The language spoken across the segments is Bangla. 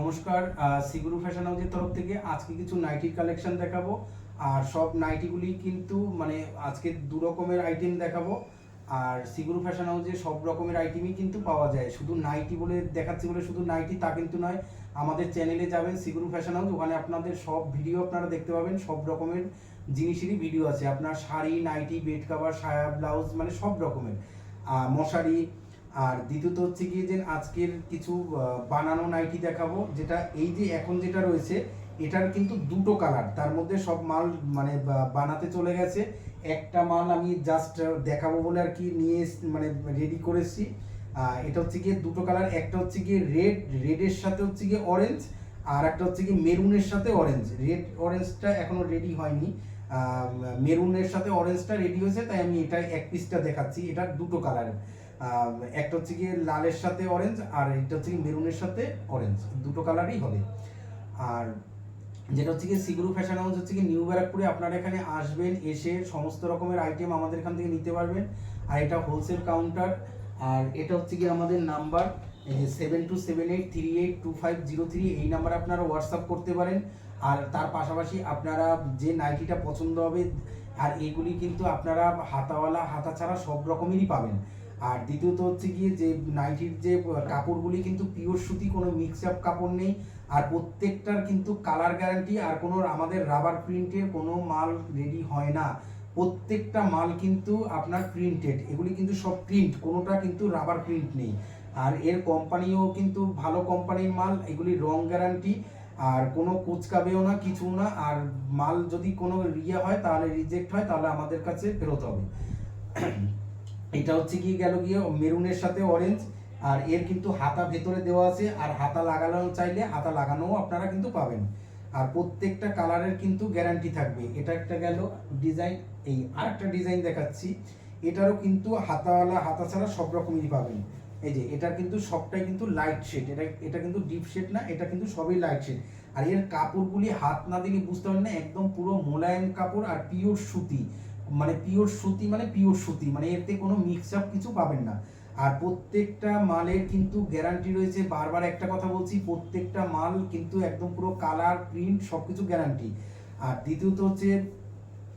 নমস্কার সিগুরু ফ্যাশন হাউসের তরফ থেকে আজকে কিছু নাইটির কালেকশন দেখাবো। আর সব নাইটিগুলি কিন্তু মানে আজকে দু রকমের আইটেম দেখাবো। আর সিগুরু ফ্যাশন হাউসে সব রকমের আইটেমই কিন্তু পাওয়া যায়। শুধু নাইটি বলে দেখাচ্ছি বলে শুধু নাইটি তা কিন্তু নয়, আমাদের চ্যানেলে যাবেন সিগুরু ফ্যাশন হাউস ওখানে আপনাদের সব ভিডিও আপনারা দেখতে পাবেন, সব রকমের জিনিসেরই ভিডিও আছে। আপনার শাড়ি নাইটি বেড কাভার সায়া ব্লাউজ মানে সব রকমের। মশারি আর দ্বিতীয়ত হচ্ছে কি যে আজকের কিছু বানানো নাইটি দেখাবো, যেটা এই যে এখন যেটা রয়েছে, এটার কিন্তু দুটো কালার। তার মধ্যে সব মাল মানে বানাতে চলে গেছে। একটা মাল আমি জাস্ট দেখাবো বলে আর কি নিয়ে মানে রেডি করেছি এটা হচ্ছে গিয়ে দুটো কালার। একটা হচ্ছে গিয়ে রেড রেডের সাথে হচ্ছে গিয়ে অরেঞ্জ আর একটা হচ্ছে গিয়ে মেরুনের সাথে অরেঞ্জ রেড অরেঞ্জটা এখনও রেডি হয়নি। মেরুনের সাথে অরেঞ্জটা রেডি হয়েছে, তাই আমি এটা এক পিসটা দেখাচ্ছি। এটা দুটো কালারের। একটা হচ্ছে গিয়ে লালের সাথে অরেঞ্জ আর এটা হচ্ছে কি মেরুনের সাথে অরেঞ্জ দুটো কালারই হবে। আর যেটা হচ্ছে কি সিগুরু ফ্যাশন হাউস হচ্ছে কি নিউ ব্যারাকপুরে আপনারা এখানে আসবেন, এসে সমস্ত রকমের আইটেম আমাদের এখান থেকে নিতে পারবেন। আর এটা হোলসেল কাউন্টার আর এটা হচ্ছে কি আমাদের number seven two seven eight three eight two five zero three এই নাম্বারে আপনারা হোয়াটসঅ্যাপ করতে পারেন। আর তার পাশাপাশি আপনারা যে নাইটিটা পছন্দ হবে, আর এগুলি কিন্তু আপনারা হাতাওয়ালা হাতা ছাড়া সব রকমেরই পাবেন। আর দ্বিতীয়ত হচ্ছে গিয়ে যে নাইটির যে কাপড়গুলি কিন্তু পিওর সুতি, কোনো মিক্স আপ কাপড় নেই। আর প্রত্যেকটার কিন্তু কালার গ্যারান্টি আর কোনো আমাদের রাবার প্রিন্টের কোনো মাল রেডি হয় না। প্রত্যেকটা মাল কিন্তু আপনার প্রিন্টেড এগুলি কিন্তু সব প্রিন্ট কোনোটা কিন্তু রাবার প্রিন্ট নেই। আর এর কোম্পানিও কিন্তু ভালো কোম্পানির মাল, এগুলি রং গ্যারান্টি আর কোনো কুচকাবেও না কিছু না। আর মাল যদি কোনো ইয়ে হয়, তাহলে রিজেক্ট হয়, তাহলে আমাদের কাছে ফেরত হবে। এটা হচ্ছে কি গেল গিয়ে মেরুনের সাথে অরেঞ্জ আর এর কিন্তু হাতা ভেতরে দেওয়া আছে, আর হাতা লাগানো চাইলে হাতা লাগানোও আপনারা কিন্তু পাবেন। আর প্রত্যেকটা কালারের কিন্তু গ্যারান্টি থাকবে। এটা একটা গেল ডিজাইন এই আরেকটা ডিজাইন দেখাচ্ছি। এটারও কিন্তু হাতাওয়ালা, হাতা ছাড়া সব রকমই পাবেন। এই যে, এটার কিন্তু সবটাই কিন্তু লাইট শেড এটা এটা কিন্তু ডিপ শেড না, এটা কিন্তু সবই লাইট শেড আর এর কাপড়গুলি হাত না দিলে বুঝতে পারেন না, একদম পুরো মোলায়েম কাপড় আর পিওর সুতি। মানে পিওর সুতি মানে পিওর সুতি মানে এতে কোনো মিক্স আপ কিছু পাবেন না। আর প্রত্যেকটা মালের কিন্তু গ্যারান্টি রয়েছে, বারবার একটা কথা বলছি, প্রত্যেকটা মাল কিন্তু একদম পুরো কালার প্রিন্ট সব কিছু গ্যারান্টি আর দ্বিতীয়ত হচ্ছে,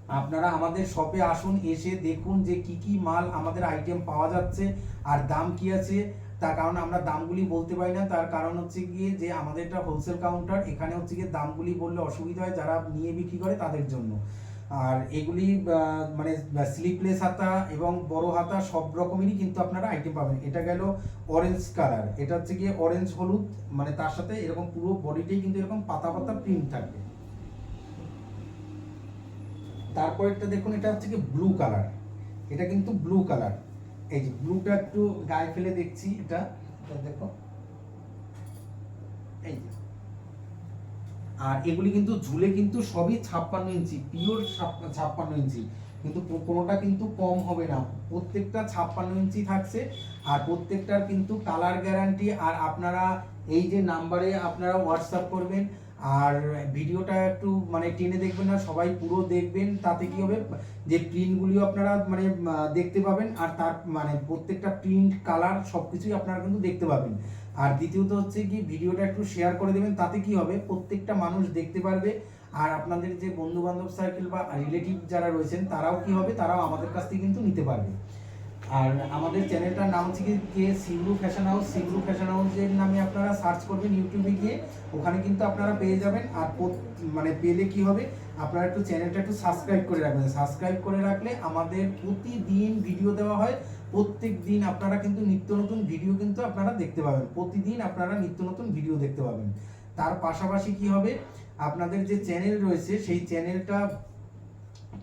আপনারা আমাদের শপে আসুন, এসে দেখুন যে কি কি মাল আমাদের আইটেম পাওয়া যাচ্ছে, আর দাম কি আছে। তার কারণ আমরা দামগুলি বলতে পারি না, তার কারণ হচ্ছে গিয়ে যে আমাদের এটা হোলসেল কাউন্টার এখানে হচ্ছে গিয়ে দামগুলি বললে অসুবিধা হয় যারা নিয়ে বিক্রি করে তাদের জন্য। আর এগুলি মানে স্লিপলেস হাতা এবং বড় হাতা সব রকমেরই কিন্তু আপনারা আইটেম পাবেন। এটা গেল অরেঞ্জ কালার এটা হচ্ছে গিয়ে অরেঞ্জ হলুদ মানে তার সাথে এরকম পুরো বডিটাই কিন্তু এরকম পাতা পাতা প্রিন্ট থাকবে। তারপরেরটা দেখুন, এটা হচ্ছে কি ব্লু কালার এটা কিন্তু ব্লু কালার এই যে ব্লুটা একটু গায়ে ফেলে দেখছি এটা দেখো। এই যে। আর এগুলি কিন্তু ঝুলে কিন্তু সবই ছাপ্পান্ন ইঞ্চি, পিওর ছাপ্পান্ন ইঞ্চি। কিন্তু কোনোটা কিন্তু কম হবে না। প্রত্যেকটা ছাপ্পান্ন ইঞ্চি থাকছে আর প্রত্যেকটার কিন্তু কালার গ্যারান্টি আর আপনারা এই যে নাম্বারে আপনারা হোয়াটসঅ্যাপ করবেন আর ভিডিওটা একটু মানে টেনে দেখবেন না, সবাই পুরো দেখবেন, তাতে কি হবে? যে প্রিন্টগুলিও আপনারা মানে দেখতে পাবেন, আর তার মানে প্রত্যেকটা প্রিন্ট, কালার সব কিছুই আপনারা কিন্তু দেখতে পাবেন। আর দ্বিতীয়ত হচ্ছে কি, ভিডিওটা একটু শেয়ার করে দেবেন, তাতে কি হবে? প্রত্যেকটা মানুষ দেখতে পারবে, আর আপনাদের যে বন্ধু বান্ধব সার্কেল বা রিলেটিভ যারা রয়েছেন, তারাও কি হবে? তারাও আমাদের কাছ থেকে কিন্তু নিতে পারবে। আর আমাদের চ্যানেলটার নাম হচ্ছে কি K Singlu fashion house Singlu fashion হাউসের নামে আপনারা সার্চ করবেন ইউটিউবে গিয়ে। ওখানে কিন্তু আপনারা পেয়ে যাবেন। আর মানে পেলে কি হবে? আপনারা একটু চ্যানেলটা একটু সাবস্ক্রাইব করে রাখবেন। সাবস্ক্রাইব করে রাখলে আমাদের প্রতিদিন ভিডিও দেওয়া হয়। প্রত্যেক দিন আপনারা কিন্তু নিত্য নতুন ভিডিও কিন্তু আপনারা দেখতে পাবেন। প্রতিদিন আপনারা নিত্য নতুন ভিডিও দেখতে পাবেন। তার পাশাপাশি কি হবে? আপনাদের যে চ্যানেল রয়েছে, সেই চ্যানেলটা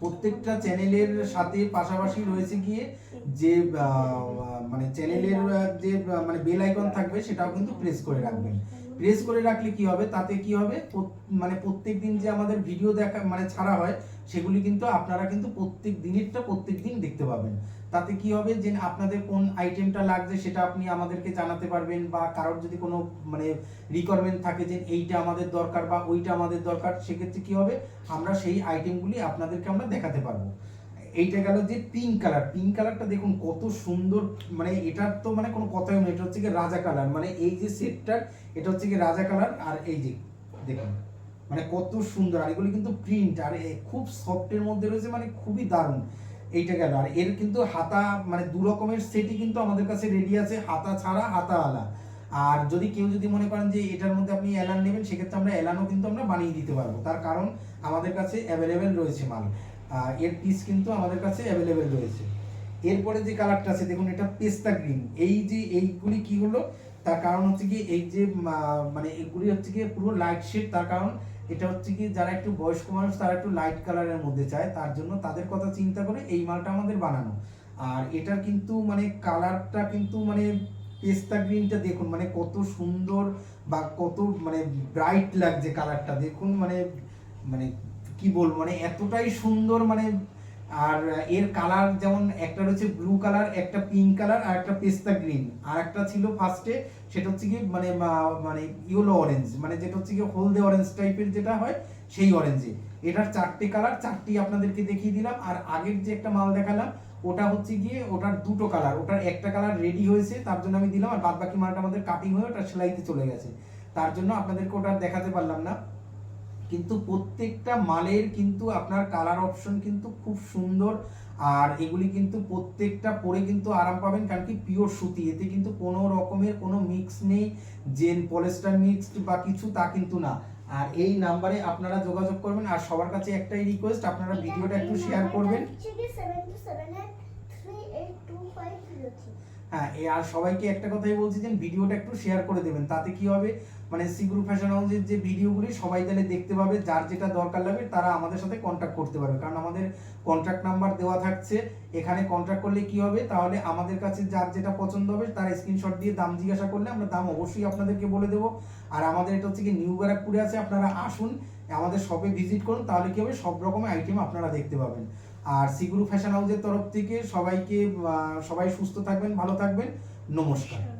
প্রত্যেকটা চ্যানেলের সাথে পাশাপাশি রয়েছে গিয়ে যে মানে চ্যানেলের যে মানে বেল আইকন থাকবে সেটাও কিন্তু প্রেস করে রাখবেন। প্রেস করে রাখলে কি হবে? তাতে কি হবে? মানে প্রত্যেক দিন যে আমাদের ভিডিও দেখা মানে ছাড়া হয়, সেগুলি কিন্তু আপনারা কিন্তু প্রত্যেক দিনেরটা প্রত্যেক দিন দেখতে পাবেন। তাতে কি হবে যে আপনাদের কোন আইটেমটা লাগছে সেটা আপনি আমাদেরকে জানাতে পারবেন বা কারোর যদি কোনো মানে রিকোয়ারমেন্ট থাকে যে এইটা আমাদের দরকার বা ওইটা আমাদের দরকার, সেক্ষেত্রে কি হবে? আমরা সেই আইটেমগুলি আপনাদেরকে আমরা দেখাতে পারব। এইটা গেল যে পিঙ্ক কালার পিঙ্ক কালারটা দেখুন কত সুন্দর মানে এটার তো মানে কোনো কথাই নেই, এটা হচ্ছে কি রাজা কালার মানে এই যে সেটটার এটা হচ্ছে কি রাজা কালার আর এই যে দেখুন মানে কত সুন্দর, আর এগুলো কিন্তু প্রিন্ট আর খুব সফটের মধ্যে রয়েছে মানে খুবই দারুণ এইটা গেল, আর এর কিন্তু হাতা মানে দু রকমের সেটই কিন্তু আমাদের কাছে রেডি আছে, হাতা ছাড়া হাতাওয়ালা আর যদি কেউ যদি মনে করেন যে এটার মধ্যে আপনি অ্যালান নেবেন, সেক্ষেত্রে আমরা অ্যালানও কিন্তু আমরা বানিয়ে দিতে পারব, তার কারণ আমাদের কাছে অ্যাভেলেবেল রয়েছে মাল। এর পিস কিন্তু আমাদের কাছে অ্যাভেলেবেল রয়েছে। এরপরে যে কালারটা আছে, দেখুন, এটা পেস্তা গ্রিন এই যে এইগুলি কি হলো? তার কারণ হচ্ছে কি, এই যে মানে এগুলি হচ্ছে কি পুরো লাইট শেড তার কারণ এটা হচ্ছে কি, যারা একটু বয়স্ক মানুষ, তারা একটু লাইট কালারের মধ্যে চায়। তার জন্য তাদের কথা চিন্তা করে এই মালটা আমাদের বানানো। আর এটার কিন্তু মানে কালারটা কিন্তু মানে পেস্তা গ্রিনটা দেখুন মানে কত সুন্দর বা কত মানে ব্রাইট লাগছে কালারটা দেখুন মানে মানে কি বলব মানে এতটাই সুন্দর মানে আর এর কালার যেমন একটা রয়েছে ব্লু কালার একটা পিঙ্ক কালার আর একটা পেস্তা গ্রিন আর একটা ছিল ফার্স্টে সেটা হচ্ছে কি মানে মানে ইয়েলো অরেঞ্জ মানে যেটা হচ্ছে কি হলদে অরেঞ্জ টাইপের যেটা হয়, সেই অরেঞ্জে এটার চারটে কালার চারটি আপনাদেরকে দেখিয়ে দিলাম। আর আগের যে একটা মাল দেখালাম, ওটা হচ্ছে গিয়ে ওটার দুটো কালার ওটার একটা কালার রেডি হয়েছে, তার জন্য আমি দিলাম, আর বাদ বাকি মালটা আমাদের কাটিং হয়ে ওটা সেলাইতে চলে গেছে। তার জন্য আপনাদেরকে ওটা দেখাতে পারলাম না। কিন্তু প্রত্যেকটা মালের কিন্তু আপনার কালার অপশন কিন্তু খুব সুন্দর। আর এগুলি কিন্তু প্রত্যেকটা পরে কিন্তু আরাম পাবেন কারণ কি পিওর সুতি। এতে কিন্তু কোনো রকমের কোনো মিক্স নেই জেন পলিস্টার মিক্সড বা কিছু তা কিন্তু না। আর এই নাম্বারে আপনারা যোগাযোগ করবেন আর সবার কাছে একটাই রিকোয়েস্ট আপনারা ভিডিওটা একটু শেয়ার করবেন। হ্যাঁ আর সবাইকে একটা কথাই বলছি যে ভিডিওটা একটু শেয়ার করে দেবেন তাতে কি হবে? মানে সিগ্রু ফ্যাশন হাউসের যে ভিডিওগুলি সবাই তাহলে দেখতে পাবে, যার যেটা দরকার লাগবে তারা আমাদের সাথে কন্ট্যাক্ট করতে পারবে। কারণ আমাদের কন্ট্যাক্ট নাম্বার দেওয়া থাকছে, এখানে কন্ট্যাক্ট করলে কি হবে? তাহলে আমাদের কাছে যার যেটা পছন্দ হবে তার স্ক্রিনশট দিয়ে দাম জিজ্ঞাসা করলে আমরা দাম অবশ্যই আপনাদেরকে বলে দেবো। আর আমাদের এটা হচ্ছে কি নিউ ব্যারাকপুরে আছে, আপনারা আসুন, আমাদের শপে ভিজিট করুন, তাহলে কি হবে? সব রকমের আইটেম আপনারা দেখতে পাবেন। আর সিগুরু ফ্যাশন হাউসের তরফ থেকে সবাইকে সবাই সুস্থ থাকবেন, ভালো থাকবেন। নমস্কার।